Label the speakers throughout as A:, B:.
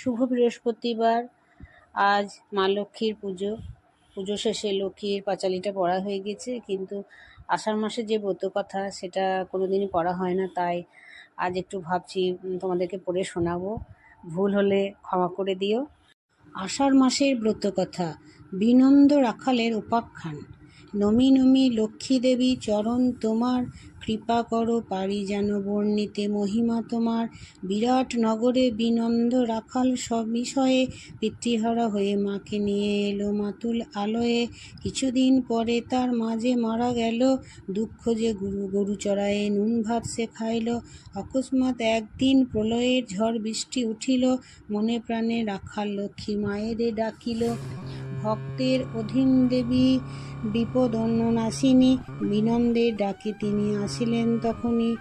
A: শুভ বৃহস্পতিবার। আজ মা লক্ষ্মীর পুজো। পুজো শেষে লক্ষ্মীর পাঁচালিটা পড়া হয়ে গেছে, কিন্তু আষাঢ় মাসে যে ব্রত কথা, সেটা কোনোদিনই পড়া হয় না। তাই আজ একটু ভাবছি তোমাদেরকে পড়ে শোনাবো। ভুল হলে ক্ষমা করে দিও। আষাঢ় মাসের ব্রত কথা, বিনন্দ রাখালের উপাখ্যান। নমি নমি লক্ষ্মী দেবী চরণ তোমার কৃপা করো, পারি যেন বর্ণিতে মহিমা তোমার। বিরাট নগরে বিনন্দ রাখাল সব বিষয়ে পিতৃহারা হয়ে মাকে নিয়ে এলো মাতুল আলোয়ে। কিছুদিন পরে তার মাঝে মারা গেল, দুঃখ যে গুরু গরু চড়ায়ে নুন ভাত সে খাইল। অকস্মাৎ একদিন প্রলয়ের ঝড় বৃষ্টি উঠিল, মনে প্রাণে রাখাল লক্ষ্মী মায়েরে ডাকিল। ভক্তের অধীন দেবী বিপদ অন্য নাসিনী বিনন্দের ডাকে তিনি আসিলেন তখনই।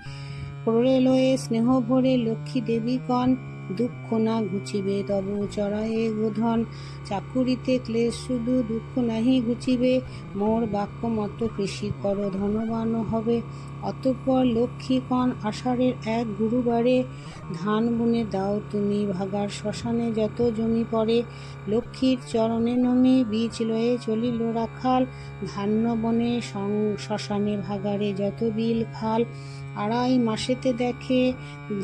A: প্রলয়ে স্নেহ ভরে লক্ষ্মী দেবী কন দুঃখ না ঘুচিবে, তব চড়ায়ে গোধন চাকুরিতে ক্লেশ শুধু দুঃখ নাহি ঘুচিবে। মোর বাক্য মতো কৃষি কর, ধনবান হবে। অতঃপর লক্ষ্মীকণ আষাঢ়ের এক গুরুবারে, ধান বুনে দাও তুমি ভাগার শ্মশানে যত জমি পড়ে। লক্ষ্মীর চরণে নমি বীজ লয়ে চলিল রাখাল। ধান্য বনে শ্মশানে ভাগারে যত বিল খাল। আড়াই মাসেতে দেখে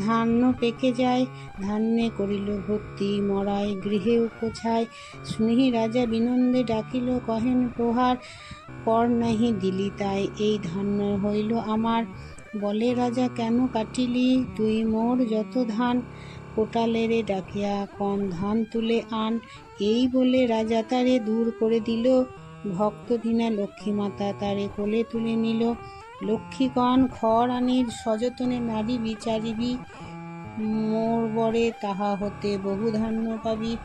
A: ধান্য পেকে যায়, ধান্যে করিল ভর্তি মরায় গৃহে উপছায়। স্নেহী রাজা বিনন্দে ডাকিল, কহেন, প্রহার পর নাহি দিলি তাই, এই ধান্য হইল আমার। বলে, রাজা, কেন কাটিলি? তুই মোর যত ধান কোটালেরে ডাকিয়া, কম ধান তুলে আন। এই বলে রাজা তারে দূর করে দিল। ভক্ত দিনা লক্ষ্মী মাতা তারে কোলে তুলে নিল। লক্ষ্মীগণ খড় আনির সযতনে নারী বিচারিবি। মোর বরে তাহা হতে বহু ধান্য পাবি।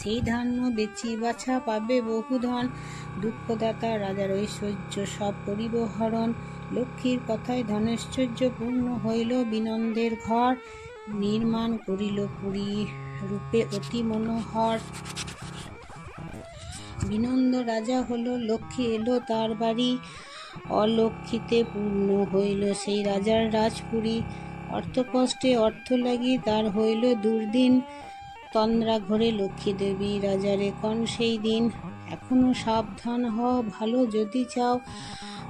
A: সেই ধান্য বেচি বাছা পাবে বহু ধন। দুঃখদাতা রাজার ঐশ্বর্য সব করিব হরণ। লক্ষ্মীর কথায় ধনেশ্বর্য পূর্ণ হইল বিনন্দের ঘর। নির্মাণ করিল পুরী রূপে অতি মনোহর। বিনন্দ রাজা হলো, লক্ষ্মী এলো তার বাড়ি। অলক্ষিতে পূর্ণ হইল সেই রাজার রাজপুরী। অর্থকষ্টে অর্থ লাগি তার হইল দুর্দিন। তন্দ্রা ঘরে লক্ষ্মী দেবী, রাজারে কন সেই দিন। এখনও সাবধান হও, ভালো যদি চাও।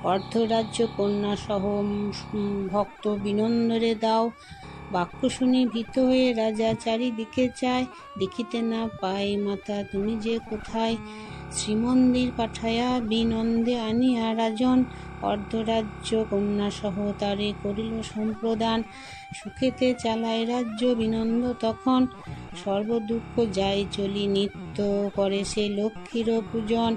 A: অর্ধরাজ্য কন্যা সহ ভক্ত বিনন্দরে দাও। বাক্য শুনি ভীত হয়ে রাজা চারিদিকে চায়। দেখিতে না পায় মাতা, তুমি যে কোথায়? শ্রীমন্দির পাঠায়া বিনন্দে আনিয়া রাজন, অর্ধরাজ্য কন্যা সহ তারে করিল সম্প্রদান। সুখেতে চালায় রাজ্য বিনন্দ তখন। সর্বদুঃখ যায় চলি নিত্য করে সে লক্ষ্মীর পূজন